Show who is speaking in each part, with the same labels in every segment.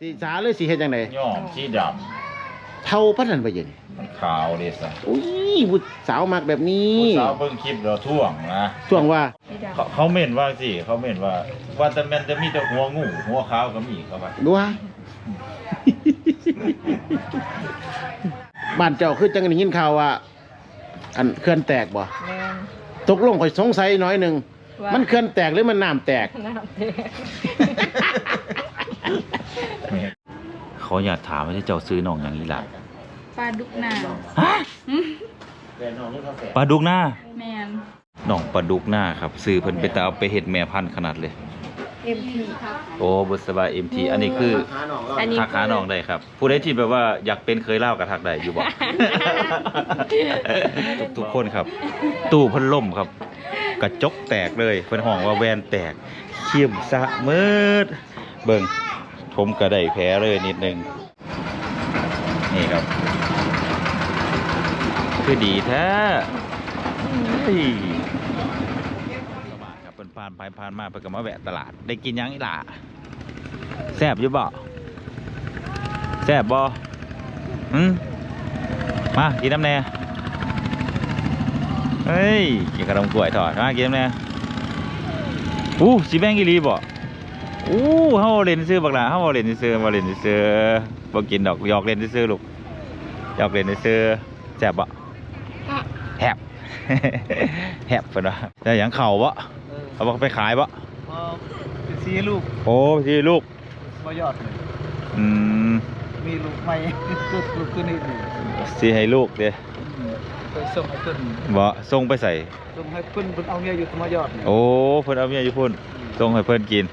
Speaker 1: สีสาหรือสีเฮ็ดจังได
Speaker 2: ย่อมสีด
Speaker 1: เท่าพันนั้นไปยังำ
Speaker 2: มันขาวเลยสิ
Speaker 1: อุ้ยผู้สาวมักแบบนี้
Speaker 2: ผู้สาวเบิ่งคลิปเราท่วงนะ
Speaker 1: ช่วงว่า
Speaker 3: สีดำ
Speaker 2: เขาเขาเม่นว่าสิเขาเม่นว่า ว่าแต่แม่นจะมีแต่หัวงูหัวขาวก็มีครับว่า
Speaker 1: ดูฮะ บ้านเจ้าคือจังได้ยินข่าวว่า อันเขื่อนแตกบ่
Speaker 3: แมน
Speaker 1: ตกลงข่อยสงสัยน้อยหนึง
Speaker 3: ว่า
Speaker 1: มันเขื่อนแตกหรือมันน้ำแตก
Speaker 3: น้ำแตก
Speaker 2: เขาอยากถามว่าเจ้าซื้อน้องหยังอีหล่ะ
Speaker 3: ปลาดุกนา
Speaker 2: ปลาดุกหน้า
Speaker 3: แมน
Speaker 2: น้องปลาดุกหน้าครับ ซื้อเพิ่นไปแต่เอาไปเฮ็ดแม่พันธุ์ขนาดเลย
Speaker 3: เอ็มพีครับ
Speaker 2: โอ้บุษบา MT อันนี้คือ
Speaker 3: อันนี้
Speaker 2: ทักหาน้องได้ครับ ผู้ใดที่แบบว่าอยากเป็นเคยเล่ากับทักได้อยู่บ่ ทุกทุกคนครับ ตู้เพันล่มครับ กระจกแตกเลยเพิ่นห้องว่าแวนแตกเขี้ยมสะมืดเบิ่ง ผมก็ได้แผลเลยนิดนึง นี่ครับ คือดีแท้เฮ้ยสบายครับเพิ่นผ่านไปผ่านมาเพิ่นก็มาแวะตลาด ได้กินยังอีหล่ะแซบอยู่บ่แซบบ่หืมมากินน้ำแน่เฮ้ยกินขนมกล้วยทอดมากินน้ำแน่อู้สิแบงอีหลีบ่ อู้เฮาเล่นซื้อบักหล่ะเฮาบ่เล่นซื้อบ่เล่นซื้อบ่กินดอกหยอกเล่นซื้อลูกหยอกเล่นซื้อแซ่บบ่แฮบแฮบเพิ่นว่าได้หยังเข้าบ่เอาบ่ไปขายบ่
Speaker 4: พอซีลูก
Speaker 2: โอ้ที่ลูก
Speaker 4: มายอดเลย
Speaker 2: อืม
Speaker 4: มีลูกใหม่ก็ลูกขึ้นอีกหนึ่ง
Speaker 2: สิให้ลูกเด้
Speaker 4: อืม ไปส่งให้เพิ่น
Speaker 2: บ่ส่งไปใส่
Speaker 4: ส่งให้เพิ่นเพิ่นเอาเมียอยู่ที่มายอดนี่
Speaker 2: โอ้เพิ่นเอาเมียอยู่พุ่นส่งให้เพิ่นกิน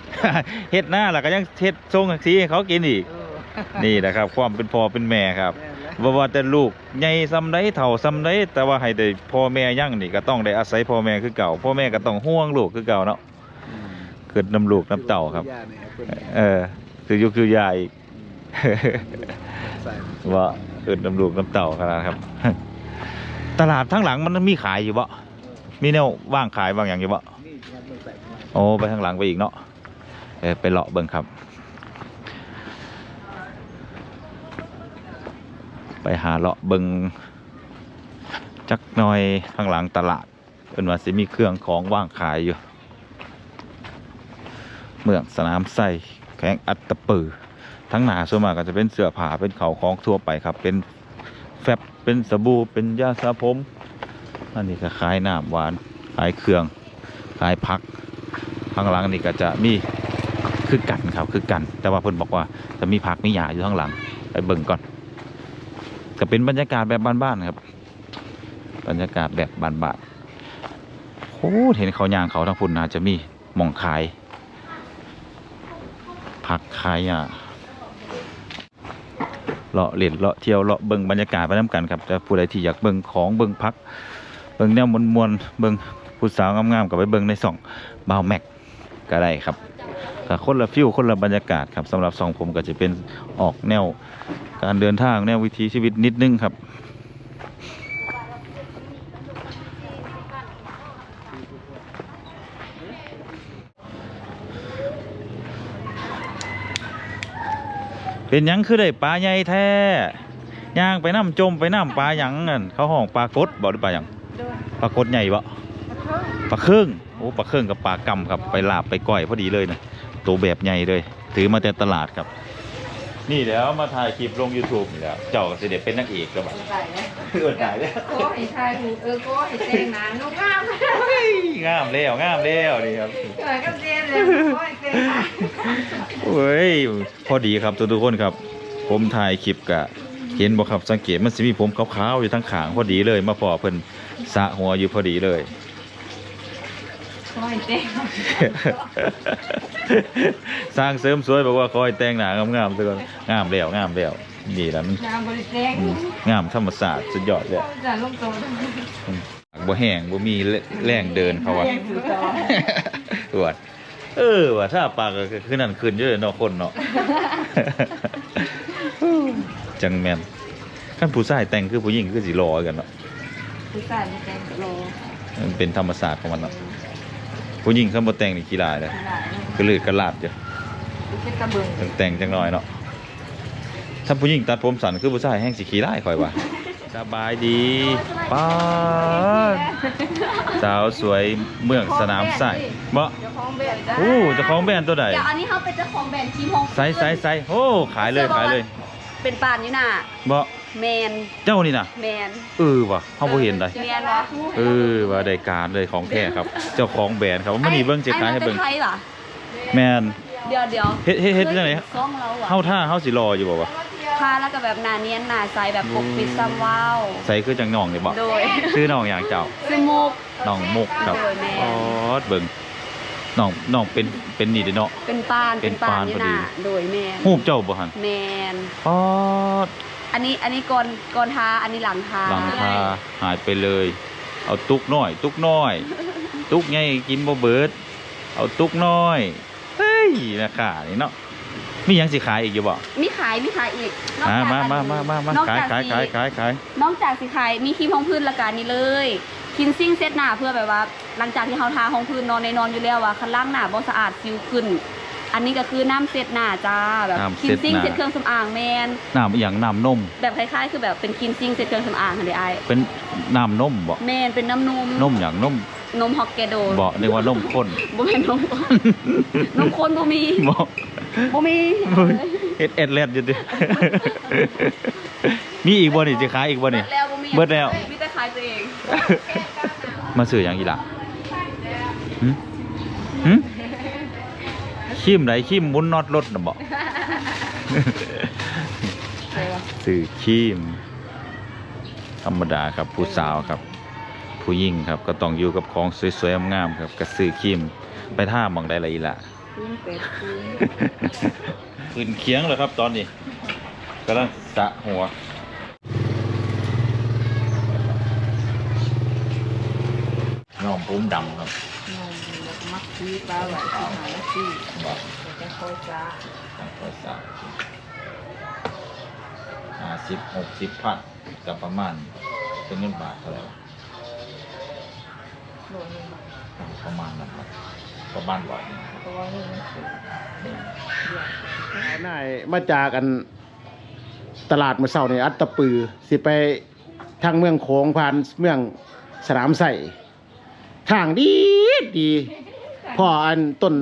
Speaker 2: เฮ็ดหน้าแล้วก็ยังเฮ็ดส่งสีให้เขากินอีก
Speaker 4: เออ
Speaker 2: นี่นะครับ ความเป็นพ่อเป็นแม่ครับ
Speaker 4: แม่นแล้ว
Speaker 2: บ่ว่าแต่ลูกใหญ่ซำใดเฒ่าซำใดแต่ว่าให้ได้พ่อแม่ยั่งนี่ก็ต้องได้อาศัยพ่อแม่คือเก่า พ่อแม่ก็ต้องห่วงลูกคือเก่าเนาะ
Speaker 4: อืม
Speaker 2: เกิดน้ำลูกน้ำเต่าครับ
Speaker 4: ย่นี่เพิ่น
Speaker 2: เออคือยุคคือยาอีก
Speaker 4: ใส่
Speaker 2: ว่าเกิดน้ำลูกน้ำเต่าขนาดครับ ตลาดทั้งหลังมันมีขายอยู่บ่มีแนวว่างขายบางอย่างอยู่บ่โอ้ไปทางหลังไปอีกเนาะเออไปเลาะเบิ่งครับ ไปหาเลาะเบิ่งจักหน่อยข้างหลังตลาดเป็นว่าสิมีเครื่องของว่างขายอยู่ เมืองสนามไส้แข้งอัตตปือทั้งหนาส่วนมากก็จะเป็นเสื้อผ้าเป็นเขาของทั่วไปครับ เป็นแฟบ เป็นสบู่เป็นยาสระผมอันนี้ก็ขายน้ำหวานขายเครื่องขายพักข้างหลังนี่ก็จะมีคือกันครับคือกัน แต่ว่าเพิ่นบอกว่าจะมีผักมีหญ้าอยู่ข้างหลังไปเบิ่งก่อนก็เป็นบรรยากาศแบบบ้านๆครับ บรรยากาศแบบบ้านๆโอ้เห็นเขายางเขาทางพุ่นนะจะมีหม่องขายผักขายหญ้า เลาะเล่นเลาะเที่ยวเลาะเบิ่งบรรยากาศไปน้ำกันครับแต่ผู้ใดที่อยากเบิ่งของเบิ่งพัก เบิ่งแนวมวลมวลเบิ่งผู้สาวงามๆกับไปเบิ่งในส่องบาวแม็กก็ได้ครับก็คนละฟิวคนละบรรยากาศครับสำหรับสองผมก็จะเป็นออกแนว การเดินทางแนววิถีชีวิตนิดนึงครับ เป็นหยังคือได้ปลาใหญ่แท้ย่างไปน้ำจมไปน้ำปลาหยังนั่นเขาห้องปลากดบอกหรือปลาหยัง
Speaker 3: โดน
Speaker 2: ปลากดใหญ่บ่
Speaker 3: กระเพิ่ม
Speaker 2: ปลาเครื่องโอ้ปลาเครื่องกับปลากำครับไปลาบไปก้อยพอดีเลยนะตัวแบบใหญ่เลย ถือมาแต่ตลาดครับ นี่เดี๋ยวมาถ่ายคลิปลง YouTube นี่แหล้วเจ้าก็สิเด็ดเป็นนักเอกแล้วบัด
Speaker 3: ใส่เลย
Speaker 2: เออถ่ายเลย
Speaker 3: โก้ให้ทายหูเออโก้ให้เต้นนานนุกงาม
Speaker 2: งามแล้วงามแล้วนี่ครับ
Speaker 3: เกิดก็เต้นเลยโก้ให้เต้นนาน
Speaker 2: เฮ้ยพอดีครับทุกๆคนครับ ผมถ่ายคลิปกะ เห็นบ่ครับสังเกตมันสิมีผมขาวๆอยู่ทั้งขางพอดีเลย มาพอเพิ่นสระหัวอยู่พอดีเลย
Speaker 3: โก้ให้เต้น
Speaker 2: สร้างเสริมสวยบอกว่าคอยแต่งหน้างามๆทุกคนงามแล้วงามแล้วนี่แหละมัน
Speaker 3: นางบริเต้ง
Speaker 2: อืมงามธรรมศาสตร์สุดยอดเลย
Speaker 3: จะลงตรง
Speaker 2: บ่แห้งบ่มีแรงเดินเขาว่า
Speaker 3: แยกสู่ต่อ
Speaker 2: ตรวจเออว่าถ้าปากก็คือนั่นขึ้นเยอะเนาะคนเนาะจังแม่นคันผู้ชายแต่งคือผู้หญิงคือสิรอกันเนาะ
Speaker 3: ผู้ชายมีแต่งโล
Speaker 2: มันเป็นธรรมศาสตร์ของมันเนาะ ผู้หญิงคันบ่แต่งนี่ขี้ลายเลย
Speaker 3: ขนาดนี้
Speaker 2: กระลืดกระลาดอยู่
Speaker 3: เป็นกระเบื้อง
Speaker 2: ต้องแต่งจังหน่อยเนาะ
Speaker 3: เถ้า
Speaker 2: ผู้หญิงตัดผมสั้นคือผู้ชายแห้งสิขี้ไล่คอยว่าสบายดีป้าดสาวสวยเมืองสนามใส่บ่
Speaker 3: เจ้าของแบรนด์จ้า
Speaker 2: โอ้เจ้าของแบรนด์ตัวใด
Speaker 5: เดี๋ยวอันนี้เขาเป็นเจ้าของแบรนด์คีมอง
Speaker 2: ใส่ใส่ใส่โอ้ขายเลยขายเลย
Speaker 5: เป็นปานนี่น่ะ
Speaker 2: บ่
Speaker 5: แมน
Speaker 2: เจ้านี่น่ะ
Speaker 5: แมน
Speaker 2: เออว่ะเฮาบ่เห็นได้
Speaker 5: แมนเนาะ
Speaker 2: เออว่าได้การเลยของแท้ครับ เจ้าของแบรนด์ครับมันนี่เบิ่งสิขายให้เบิ่ง
Speaker 5: ไอ้มันป็นไทยเหรอ
Speaker 2: แม่น
Speaker 5: เดี๋ยวเดี๋ยว
Speaker 2: เฮ็ดเฮ็ดเฮ็ดจังได๋
Speaker 5: ซ่องเราอะ
Speaker 2: เฮาท่าเฮาสิรออยู่บ่วะ
Speaker 5: ทาแล้วก็แบบหนาเนียนหนาใสแบบปกปิดซ้ำว้าว
Speaker 2: ใส่คือจังน้องนี่บ่
Speaker 5: โดย
Speaker 2: ชื่อน้องหยังเจ้า
Speaker 5: คือมุก
Speaker 2: น้องมุกครับ
Speaker 5: โดยแม่
Speaker 2: อ๋อเบิ่งน้องน้องเป็นเป็นนี่เด้อเนาะ
Speaker 5: เป็นปาน
Speaker 2: เป็นปาน
Speaker 5: นี่
Speaker 2: พอดี
Speaker 5: น่ะโดยแมน
Speaker 2: ฮูบเจ้าบ่หั่น
Speaker 5: แมน
Speaker 2: อ๋อ
Speaker 5: อันนี้อันนี้ก่อนก่อนทาอันนี้หลังทา
Speaker 2: หลังคาหายไปเลย เอาตุกน้อย ตุกน้อย ตุกใหญ่กินบ่เบิด เอาตุกน้อย เฮ้ยนะค่ะนี่เนาะมีหยังสิขายอีกอยู่บ่
Speaker 5: มีขายมีขายอีกนอก
Speaker 2: อ่า
Speaker 5: จาก
Speaker 2: มามามามามา
Speaker 5: อก
Speaker 2: ขาย
Speaker 5: จก
Speaker 2: ขาย
Speaker 5: สิ
Speaker 2: ขายขายขาย
Speaker 5: นอกจากสิขายมีครีมห้องพื้นละกันนี้เลยคินซิ่งเซตหน้าเพื่อแบบว่า หลังจากที่เขาทาห้องพื้นนอนในนอนอยู่แล้วว่าคันล่างหน้าบ่สะอาดซิวขึ้น อันนี้ก็คือน้ำเซตหน้าจ้าแบบคินซิ่งเซตเครื่องสำอางแมน
Speaker 2: น้ำอหย่างน้ำนม
Speaker 5: แบบคล้ายๆ คือแบบเป็นคินซิ่งเซตเครื่องสำอางค่ะเดไอาย
Speaker 2: เป็นน้ำนมบ่
Speaker 5: แมนเป็นน้ำนม
Speaker 2: นมอย่างนม
Speaker 5: นมฮอกไกโด
Speaker 2: บ่นึกว่านมข้น
Speaker 5: บ่แม่นนมนมข้นบ่มี
Speaker 2: บ่
Speaker 5: บ่มี
Speaker 2: เอ็ดเอ็ดแลดอยู่ดิมีอีกบ่นี่สิขายอีกบ่
Speaker 5: เบิ
Speaker 2: นี่
Speaker 5: ดแล้วบ่มี
Speaker 2: เบิดแล้ว
Speaker 5: มีแต่ขายตัวเอง
Speaker 2: มาซื้อหยังอีหล่ะหึหึ ขี้มไหนขี้มหมุนน็อตรถน่ะบ่ซื้อขี้ม ธรรมดาครับผู้สาวครับ ผู้หญิงครับก็ต้องอยู่กับของสวยๆงามๆครับก็ซื้อขี้มไปท่าหมองได้ละอีหล่ะ
Speaker 3: ซื้อเป็ดซื้อ
Speaker 2: ขึ้นเคียงเลยครับตอนนี้กำลังสะหัวน้องผมดำครับ
Speaker 3: น มแล้วก็มักซื้อปลาไหลซื้อหาแล้วซื้อ
Speaker 2: บอก
Speaker 3: จะคอยจ้า
Speaker 2: ตั้งแต่สะห้าสิบหกสิบพันกับประมาณเป็นเงินบาทเท่าไหร่
Speaker 3: โลนึง
Speaker 2: ประมาณนั้นครับประมาณร้อย
Speaker 1: นายมาจากกันตลาดมื้อเช้านี่อัตตปือ สิไปทางเมืองโขงผ่านเมืองสนามใส่ทางดีดี พออันต้น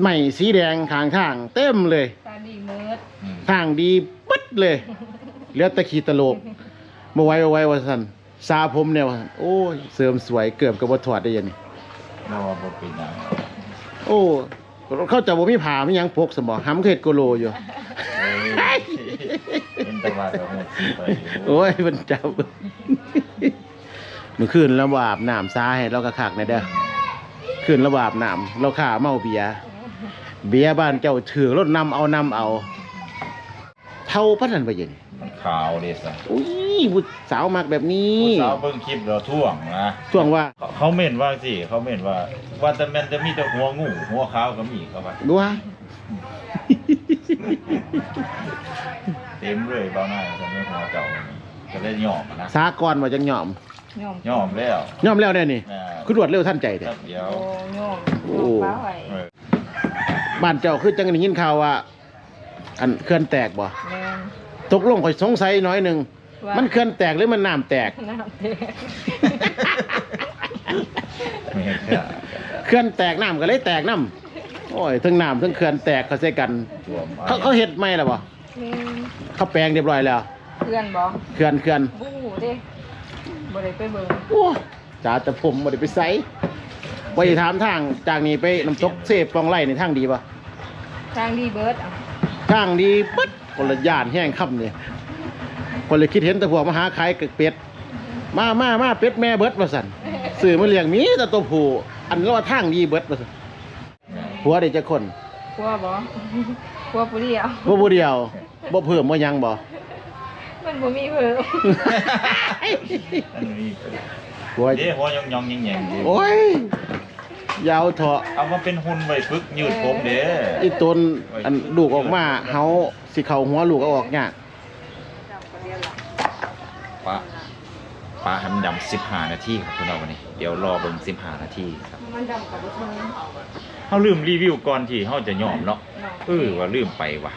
Speaker 1: ไม้สีแดงข้างทางเต็มเลย
Speaker 3: ตาดีเมิด
Speaker 2: อืม
Speaker 1: ทางดีปึ๊ดเลยเหลือแตะขีตะโลกมาไว้เอาไว้ว่าสันซาผมเนี่ยว่าซั่นโอ้ยเสริมสวยเกือบกับบ่ถอดได้ยันนี่
Speaker 2: เราว่าบ่เป็นหยัง
Speaker 1: โอ้เขาจะบ่มีผ้ามีหยังพกสมบ่หำเคยเฮ็ดโกโลอยู่
Speaker 2: เอ้ยเป็นแต่ว่าเราหมดสิไปอยู่
Speaker 1: โอ้ยมันจับ เมื่อคืนเราบอาบน้ำซาให้เราก็คักในเด้อ คืนเราบอาบน้ำเราข่าเมาเบียร์เบียร์บ้านเจ้าถือรถนำเอานำเอา เท่าพันนันไปยัน
Speaker 2: มันขาวเลยสิ
Speaker 1: อุ้ยผู้สาวมักแบบนี้
Speaker 2: ผู้สาวเบิ่งคลิปเราท่วงนะ
Speaker 1: ช่วงว่า
Speaker 2: เขาเขาเม่นว่าสิเขาเม่นว่า ว่าแต่แม่นจะมีแต่หัวงูหัวขาวก็มีเข้าไป
Speaker 1: ดูฮะ
Speaker 2: เต็มเลยเบาหน้าจะไม่หัวเจ้าก็เลยยอมอะนะ
Speaker 1: สากรว่าจังยอม
Speaker 3: ย่อม
Speaker 2: ยอมแล้ว
Speaker 1: ยอมแล้วเนี่ยนี่
Speaker 2: อ่า
Speaker 1: คือรวดเร็วทันใจ
Speaker 2: ค
Speaker 1: เด้
Speaker 2: รับเดี๋ยว
Speaker 3: โอ้ย่อม
Speaker 1: โอ้
Speaker 3: ปลาไหล
Speaker 2: เออ
Speaker 1: บ้านเจ้าคือจังได้ยินข่าวว่า อันเคลื่อนแตกบ่
Speaker 3: แมน
Speaker 1: ตกลงข่อยสงสัยน้อยหนึ่ง
Speaker 3: ว่า
Speaker 1: มันเคลื่อนแตกหรือมันน้ำแตก
Speaker 3: น้ำเด็ก
Speaker 2: ไม่เห็นแค่
Speaker 1: เคลื่อนแตกน้ำก็เลยแตกน้ำโอ้ยทั้งน้ำทั้งเคลื่อนแตกเขาใส่กัน
Speaker 2: ตัวม
Speaker 1: เขาเขาเฮ็ดไหมล่ะบ่
Speaker 3: อืม
Speaker 1: เขาแปลงเรียบร้อยแล้ว
Speaker 3: เพื่อนบอก
Speaker 1: เคลื่อนเคลื่อน
Speaker 3: บู๊เด้ บ่ได้ไปเบิ่ง
Speaker 1: โอ้จ่าแต่ผมบ่ได้ไปไสไว้ถามทางจากนี้ไปน้ำตกเสพปองไร่ในทางดีบ่
Speaker 3: ทางดีเบิร์ดอะ
Speaker 1: ทางดีปึ๊ดคนละย่านแห้งค่ำนี่คนเลยคิดเห็นแต่พวกมาหาขายกเป็ด มามามาเป็ดแม่เบิดว่าซั่นซื้อมาเลี้ยงมีแต่ตัวผู้อันนั้นว่าทางดีเบิดว่าซั่นผัวได้จักคน
Speaker 3: กลัวบ่กลัวผู้เดียว
Speaker 1: บ่ผู้เดียวบ่เพิ่มบ่หยังบ่
Speaker 3: มันบ่มีเพิ่ม
Speaker 2: อันนี้
Speaker 1: ผัว
Speaker 2: เดี๋ยวหัวยองยองยิงแยงๆ
Speaker 1: โอ้ยยาวเถาะ
Speaker 2: เอามาเป็นหุ่นไว้ฝึกยืดผมเด้
Speaker 1: อีตนอันลูกออกมาเฮาสิเข้าหัวลูกเอาออกยาก
Speaker 2: ปลาปลาให้มันดำสิบห้านาทีครับคุณเอาวันนี้ เดี๋ยวรอเบิ่งสิบห้านาทีครับ
Speaker 3: มันดำกับบ่เทิง
Speaker 2: เขาลืมรีวิวก่อนที่เขาจะยอมเนาะเออว่าลืมไปว่ะ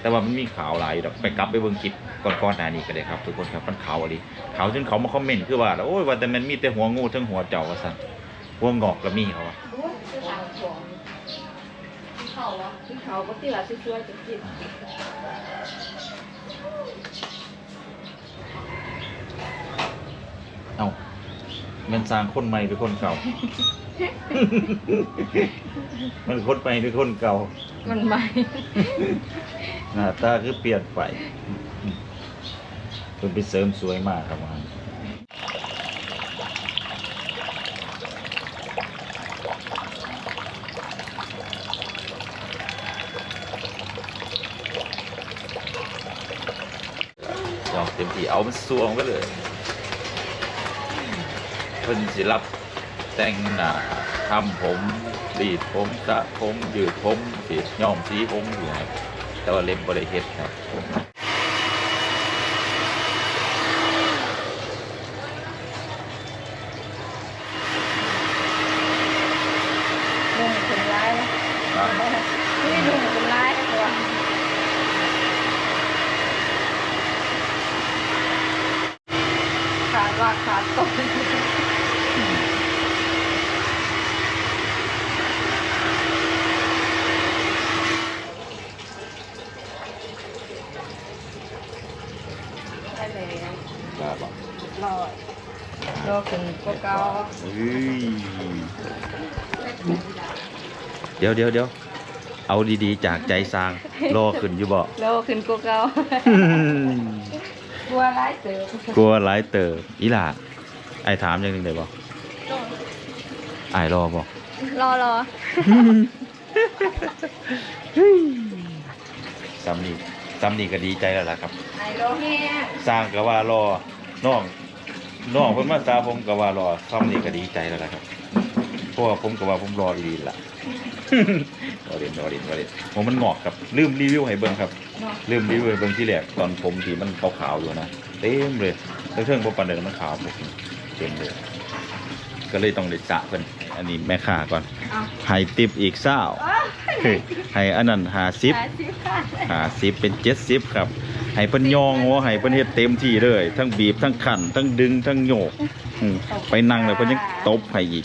Speaker 2: แต่ว่ามันมีข่าวหลายดอกไปกลับไปเบิ่งคลิปก่อนๆหน้านี้ก็ได้ครับ ทุกคนครับมันข่าวอะไรข่าวจนเขามาคอมเมนต์คือว่าโอ้ยว่าแต่มันมีแต่หัวงูทั้งหัวเจ้าว่าซั่นหัวงอกก็มีเขาว่า
Speaker 6: เขาวะเขาก็ตีละช่วยๆจะกิน
Speaker 2: เอ้าแมันสร้างคนใหม่หรือคนเก่า มันคนใหม่หรือคนเก่า
Speaker 3: มันใหม่
Speaker 2: หน้าตาคือเปลี่ยนไปเพิ่นไปเสริมสวยมากครับว่าลองเต็มที่เอามันสวงไปเลยเพิ่นสิรับแต่งหน้าทำผมรีดผมสระผมยืดผมสีย้อมสีผมอยู่ครับ แต่ว่าเล็บบริเฮ็ดครับ
Speaker 6: ลุงเป็นร้ายนี่ลุงเป็นร้ายตัวขาดว่าขาดตก ได้แล้ว
Speaker 2: ครับ
Speaker 6: รอดรอขึ้น ก็เก่า
Speaker 2: เดี๋ยวเดี๋ยวเดี๋ยวเอาดีๆ จากใจสร้างรอขึ้นอยู่บ่
Speaker 6: รอขึ้นก็เก่ากลัวร้ายเติบ
Speaker 2: กลัวหลายเติบอีหล่าไอ้ถามอย่างหนึงได้บ่ไอ้ายรอบ่
Speaker 6: รอรอ
Speaker 2: ซ้ำนี่ซ้ำนี่ก็ดีใจแล้วล่ะครับ
Speaker 6: ไอ้รอแห้ง
Speaker 2: สร้างก็ว่ารอน้อง น้องเพิ่นมาสาผมก็ว่ารอซ้ำนี่ก็ดีใจแล้วล่ะครับเพราะว่าผมก็ว่าผมรอดีๆล่ะ รอเด่นรอเด่นรอเด่นผมมันงอกครับลืมรีวิวให้เบิ่งครับ
Speaker 6: เนาะ
Speaker 2: ลืมรีวิวให้เบิ่งที่แรกตอนผมที่มันขาวๆอยู่นะเต็มเลยแล้วเครื่องบ่ปานใดมันขาวผมเต็มเลย ก็เลยต้องได้สระเพิ่นอันนี้แม่ค้าก่อน
Speaker 6: เอา
Speaker 2: ให้ติปอีกเศร้าให้อันนั้นหาซิป
Speaker 6: หาสิค่ะ
Speaker 2: หาซิปเป็นเจ็ดซิปครับให้เพิ่นยองหัวให้เพิ่นเฮ็ดเต็มที่เลย ทั้งบีบทั้งขันทั้งดึงทั้งโยกอืมไปนั่งเลยเพิ่นยังตบให้อีก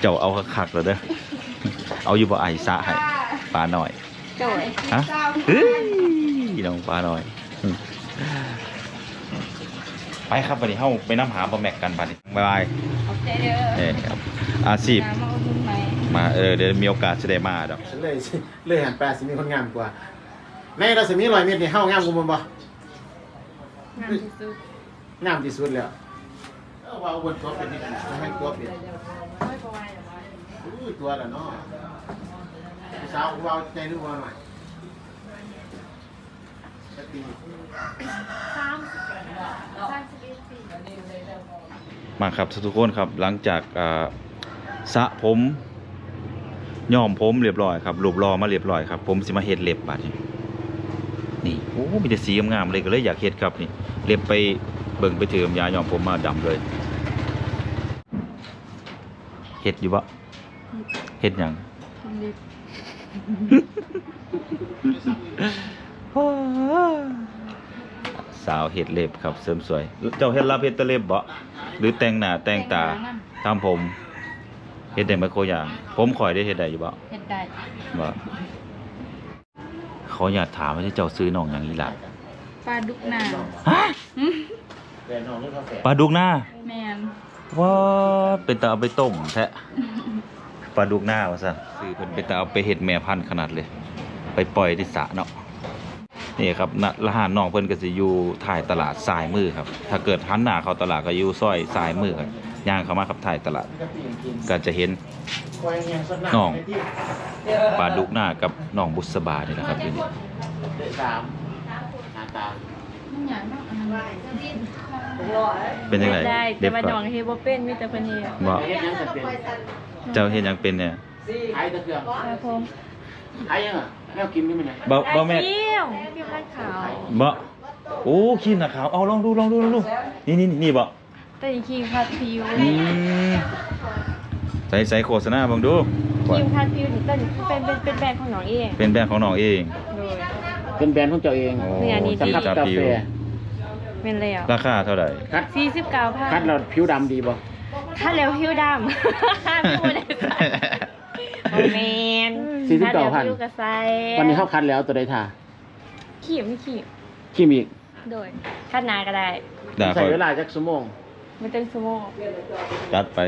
Speaker 2: เจ้าเอาคักๆเลยเด้อเอาอยู่บ่ไอ้สะให้ปลาหน่อย
Speaker 6: โจ้ย
Speaker 2: ฮะเฮ้ยน้องปลาหน่อยอืมไปครับวันนี้เฮาไปน้ำหาบะแม็กกันบัดนี้บ๊ายบาย
Speaker 6: ขอบใจเด้อ
Speaker 2: เอ้ยครับอาชีพ
Speaker 6: น้ำมาอุดหนุนไหม
Speaker 2: มาเออเดี๋ยวมีโอกาสจะได้มาดอก
Speaker 1: ฉันเลยเลยหันแปลสิมีคนงามกว่า ในรัศมีร้อยเมตรนี่เฮางามกว่ามันบ่
Speaker 6: งามที่สุด
Speaker 1: งามที่สุดแล้วเอาว่าบนตัวเป็นนี่ให้ตัวเป็นอู้ตัวละเนาะผู้สาวกูเอาใจนึกว่าหน่อยจะตี
Speaker 2: มาครับทุกคนครับหลังจากอ่าสระผมย้อมผมเรียบร้อยครับรูปรอมาเรียบร้อยครับ ผมสิมาเฮ็ดเล็บบัดนี้ นี่โอ้มีแต่สีงามๆเลยก็เลยอยากเฮ็ดครับนี่เล็บไปเบิ่งไปถือมยาย้อมผมมาดำเลยเฮ็ดอยู่บ่เฮ็ดหยังสาวเฮ็ดเล็บครับเสริมสวย เจ้าเฮ็ดรับเฮ็ดแตะเล็บบ่หรือแต่งหน้าแต่งตาทำผมเฮ็ดได้บ่โคอย่าง ผมข่อยได้เฮ็ดได้อยู่บ่
Speaker 6: เฮ็ดได้
Speaker 2: บ่เขาอยากถามว่าเจ้าซื้อน้องหยังอีหล่ะ
Speaker 6: ปลาดุกนา
Speaker 2: ฮะ
Speaker 1: แฟนน้องหรือกาแฟ
Speaker 2: ปลาดุกหน้า
Speaker 6: แม่น
Speaker 2: ว้าเป็นตาเอาไปต้มแท้ปลาดุกหน้าว่าซั่นซื้อเพิ่นเป็นตาเอาไปเฮ็ดแม่พันธุ์ขนาดเลย ไปปล่อยที่สระเนาะนี่ครับณละหานน้องเพิ่นก็สิอยู่ถ่ายตลาดซ้ายมือครับ ถ้าเกิดหันหน้าเข้าตลาดก็อยู่ซอยซ้ายมือครับย่างเข้ามาครับถ่ายตลาดก็จะเห็น น้องปลาดุกหน้ากับน้องบุษบานี่นะครับอยู่นี่
Speaker 1: สามหน้าตา
Speaker 2: เป็นยังไง
Speaker 3: ได้
Speaker 2: เด็
Speaker 3: แต่
Speaker 2: บ
Speaker 3: ว่า
Speaker 2: ก่
Speaker 3: น้
Speaker 2: อ
Speaker 3: อนงเฮบ่เป็นมีแต่เพิ่นเฮ็ด
Speaker 2: บ่
Speaker 1: เฮ็ดหยังจะเป็น
Speaker 2: เจ้าเห็นยังเป็นเนี่ย
Speaker 1: ไอ้ตะเกียบ
Speaker 3: ครับผม
Speaker 1: ไอ้ยังอะแมวกินได้ไหมเนี่ย
Speaker 2: บ่บ่แม่
Speaker 3: เกี้ยวเกี้ยวขาว
Speaker 2: บ่โอ้ขี้หน้าขาวเอาลองดูลองดูลองดูนี่นี่นี่บ่
Speaker 3: แต่อีครีมคัดผิว
Speaker 2: อืมใส่ใส่โฆษณาเบิ่งดู
Speaker 3: ครีมคัดผิวนี่ต้นเป็นเป็นเป็นแบรนด์ของน้องเอง
Speaker 2: เป็นแบรนด์ของน้องเอง
Speaker 3: โดย
Speaker 1: เป็นแบรนด์ของเจ้าเอง
Speaker 2: โอ้
Speaker 6: เนื้อนี่
Speaker 1: ส
Speaker 6: ดี
Speaker 1: ครับ
Speaker 2: จับ
Speaker 1: กา
Speaker 2: ผิว
Speaker 1: แฟ
Speaker 6: เป็นแล้ว
Speaker 2: ราคาเท่าไหร่
Speaker 1: คัด
Speaker 6: สี่สิบเก้าพัน
Speaker 1: คัดเราผิวดำดีบ่
Speaker 6: ถ้าแล้วผิวดำพี่บ่ได้ใส่โอเมน
Speaker 1: สี่สิบเก้าพัน
Speaker 6: ถ้แล้วผิวกระใส
Speaker 1: วันนี้เข้าคัดแล้วตัวใดทา
Speaker 6: ขีมขีม
Speaker 1: ขี้มีอีก
Speaker 6: โดยขั้นหนาก็ได้
Speaker 2: ด่า
Speaker 1: ใช้
Speaker 2: คอย
Speaker 1: เวลาจักชั่วโมง
Speaker 6: ไม่ต้องสมอง
Speaker 2: จัดไป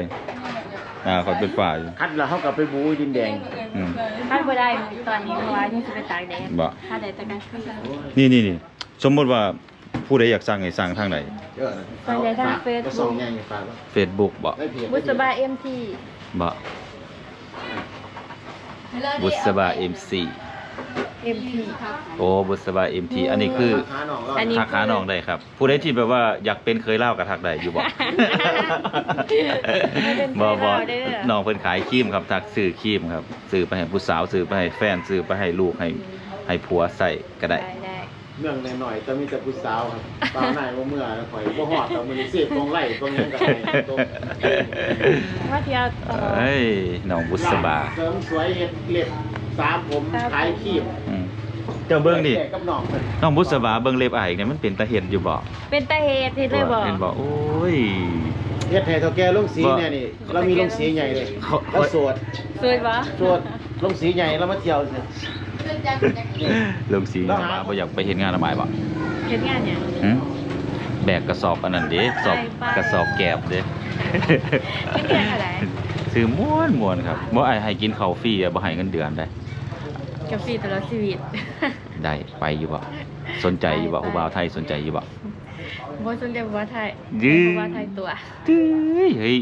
Speaker 2: ด่าคอยเป็นฝ่าย
Speaker 1: คัดแล้วเขากลับไปบูดินแดง
Speaker 2: อืม
Speaker 6: ถ้าบ่ได้ตอนนี้เพราะว่ายังสิไปตากแดด
Speaker 2: บ่
Speaker 6: ถ้าได้แต่กันคือ
Speaker 2: นี่นี่นี่สมมติว่าผู้ใดอยากสั่งให้สั่งทางไหน
Speaker 6: ส่วนใหญ่ทางเฟซ
Speaker 1: ก็ส่
Speaker 6: บุ๊
Speaker 1: ง
Speaker 6: ก
Speaker 1: ใหญ่ฝากไว้
Speaker 2: Facebook บ่
Speaker 1: ได้เพียง
Speaker 6: บุษบาเอ็มที
Speaker 2: บ่บุษบา MC
Speaker 6: เอ็มที
Speaker 2: โอ้บุษบา MT อันนี้คือ
Speaker 1: ราคาหนองเรา
Speaker 6: อันนี้
Speaker 2: ทักหาน้องได้ครับ ผู้ใดที่แบบว่าอยากเป็นเคยเล่ากับทักได้อยู่บ่บ่บ่น้องเพิ่นขายครีมครับทักซื้อครีมครับซื้อไปให้ผู้สาวซื้อไปให้แฟนซื้อไปให้ลูกให้ให้ผัวใส่ก็ได้
Speaker 6: ได้ได้
Speaker 1: เมืองหน่อยๆแต่มีแต่ผู้สาวครับสาวไหนว่าเมื่อแล้วข่อยบ่ฮอดแต่มันเสียบตรงไหล่ตรงนี้ก็ได้ตรง
Speaker 6: ว่าเที่ยวต่อ
Speaker 2: เอ้ยน้องบุษบา
Speaker 1: เสริมสวยเฮ็ดเล็บ สามผมขายครีม
Speaker 2: อืมเจ้าเบิ่งดิ
Speaker 1: แจกกับน้องเพิ่น
Speaker 2: น้องบุษบาเบิ่งเล็บอ้ายเนี่ยมันเป็นตาเห็นอยู่บ่
Speaker 6: เป็นตาเหตุที่เลยบอก
Speaker 2: เห็นบ่โอ้ย
Speaker 1: เฮ็ดให้เท่าแก่ลงสี
Speaker 2: บ่
Speaker 1: เนี่ยนี่เรามีลงสีใหญ่เลย
Speaker 2: เขา
Speaker 1: แล้วโสด
Speaker 6: สวยปะ
Speaker 1: โสดลงสีใหญ่แล้วมาเที่ยวสิ
Speaker 2: ลงสีมาบ่อยากไปเฮ็ดงานระบายบ่
Speaker 6: เห็นงานเนี่ย
Speaker 2: หึแบกกระสอบอันนั้นเด้สอบ
Speaker 6: ไปไป
Speaker 2: กระสอบแกบเด้
Speaker 6: เป็นเดือนอะไร
Speaker 2: ซื้อม่วนม่วนครับบ่อ้ายให้กินข้าวฟรีอะบ่ให้เงินเดือนได้
Speaker 6: กับฟรีตลอดชีวิต
Speaker 2: ได้ไปอยู่บ่สนใจอยู่บ่
Speaker 6: ไปไป
Speaker 2: ผู้บ่าวไทยสนใจอยู่บ่
Speaker 6: บสนใจว่าไทย
Speaker 2: ยื้อ
Speaker 6: ว่าไทยตัว
Speaker 2: เฮ้ยเฮ้ย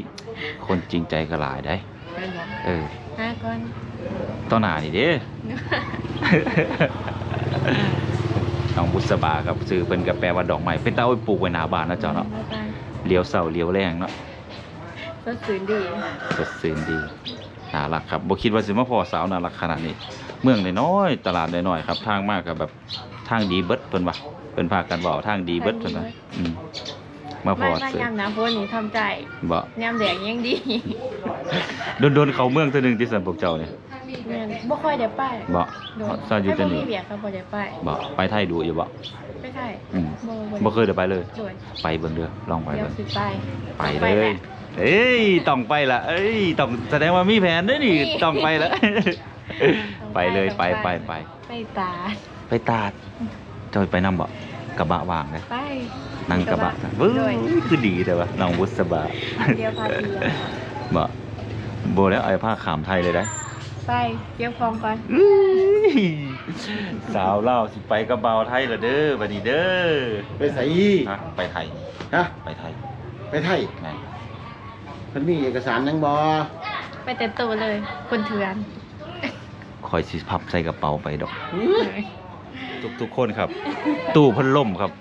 Speaker 2: คนจริงใจก็หลายได้
Speaker 6: เป็นบอก
Speaker 2: เออ
Speaker 6: ห้าก้อน
Speaker 2: ต่อหน้านี่เด้น้องบุษบาครับซื้อเพิ่นก็แปลว่าดอกไม้เป็นตาเอาไปปลูกไว้หน้าบ้านเนาะเจ้าเนาะเลี้ยวเสาเลี้ยวแรงเนาะ
Speaker 6: สดชื่นดี
Speaker 2: สดชื่นดีน่ารักครับบ่คิดว่าสิมาพอสาวน่ารักขนาดนี้ เมืองน้อยๆตลาดน้อยๆครับ ทางมากกับแบบทางดีเบิดเพิ่นว่าเพิ่นพากันเว้าทางดีเบิดเพิ่นว่าอืมมาพ
Speaker 6: ไม่
Speaker 2: อ
Speaker 6: ไม่
Speaker 2: ซื้อยำ
Speaker 6: น้ำฝนนี่ทำใจ
Speaker 2: บ่
Speaker 6: ยำแดงยังดี
Speaker 2: โดนๆเข้าเมืองเทื่อหนึงที่สันพวกเจ้าเนี่ย
Speaker 6: แม่นบ่ค่อยได้ไป
Speaker 2: บ่
Speaker 6: โดน
Speaker 2: ซาอยู่แต่นี่
Speaker 6: ถ้าบ่มีเบียร์ก็บ่ได้ไป
Speaker 2: บ่ไปไทยดูอยู่บ่
Speaker 6: ไม่ใช่
Speaker 2: อืม
Speaker 6: บ่
Speaker 2: บ่เคยได้ไปเลย
Speaker 6: โดย
Speaker 2: ไปเบิ่งเด้อลองไป
Speaker 6: เดี๋ยว
Speaker 2: เบิ่ง
Speaker 6: สิไป
Speaker 2: ไป
Speaker 6: ไป
Speaker 2: เล
Speaker 6: แห
Speaker 2: ย
Speaker 6: ละ
Speaker 2: เอ้ยต้องไปละเอ้ยต้องแสดงว่ามีแผนด้วยนี่
Speaker 6: มี
Speaker 2: ต้องไปละไปเลย
Speaker 6: ต้อง
Speaker 2: ไป
Speaker 6: ไป
Speaker 2: ไปไป
Speaker 6: ไปตาด
Speaker 2: ไปตาดจะไปนำบ่กระบะว่างนะ
Speaker 6: ไป
Speaker 2: นั่งกระบะนะเว้ย
Speaker 6: โดย
Speaker 2: คือดีแต่ว่าน้องบุษบา
Speaker 6: เดี๋ยวพาเที่ยว
Speaker 2: บ่โบแล้วไอ้ผ้าขามไทยเลยได้
Speaker 6: ไปเก็บของก่อน
Speaker 2: อื้อสาวเล่าวสิไปกระเบาไทยละเด้อบัดนี้เด้อ
Speaker 1: ไปใส่อี
Speaker 2: ฮะไปไทย
Speaker 1: ฮะ
Speaker 2: ไปไทย
Speaker 1: ไปไทย
Speaker 2: ไง
Speaker 1: มันมีเอกสารยังบ่
Speaker 6: ไปเต็มตัวเลยคนเถื่อน
Speaker 2: คอยสิพับใส่กระเป๋าไปดอก ทุกทุกคนครับ ตู้พัดลมครับ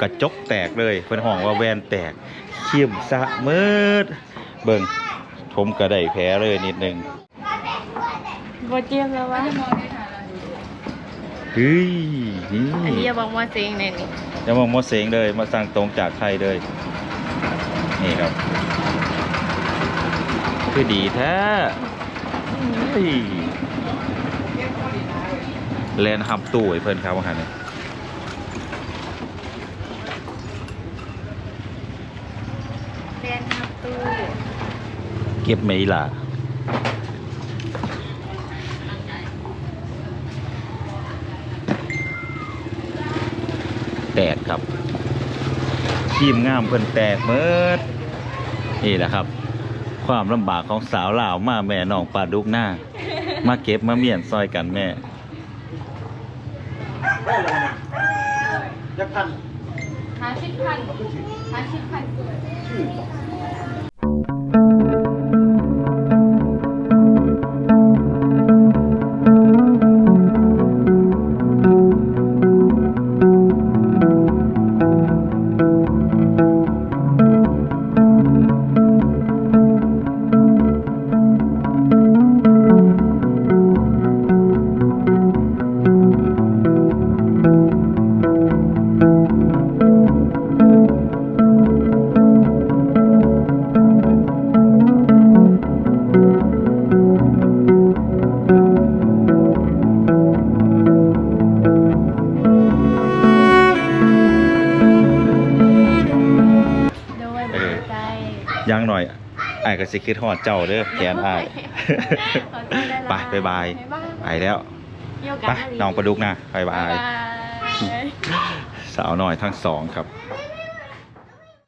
Speaker 2: กระจกแตกเลยเพิ่นห้องว่าแวนแตกเขี้ยมสะมืด เบิ่งผมก็ได้แผลเลยนิดนึง
Speaker 6: บ่เจียมแล้ววะ
Speaker 2: เฮ้ยนี่
Speaker 6: อันนี้อย่าบอกว่าเซ็งเลยนี่
Speaker 2: จะมามอเสงเลยมาสั่งตรงจากไทยเลย นี่ครับ คือดีแท้เฮ้ยแลนฮับตู้ไอ้เพิ่อนครับว่าหันเล
Speaker 6: นหับตู้
Speaker 2: เก็บไม่ล่ะแตกครับขีมงามเพิ่นแตกเมิดนี่แหละครับ ความลำบากของสาวลาวมาแม่น้องปลาดุกหน้า มาเก็บมาเมียนซอยกันแม่
Speaker 1: จักพัน
Speaker 6: หาสิบพันหาสิบพัน
Speaker 2: สิคิดฮอดเจ้าเด้อแขนอ้าย
Speaker 6: ขอบคุณหลายๆ
Speaker 2: ไปบ๊ายบาย
Speaker 6: บ๊ายบาย
Speaker 2: ไปแล้ว
Speaker 6: มีโอกา
Speaker 2: ไป
Speaker 6: สมาอีก
Speaker 2: น้องประดุกนะบายบาย
Speaker 6: บ๊ายบาย
Speaker 2: สาวน้อยทั้งสองครับ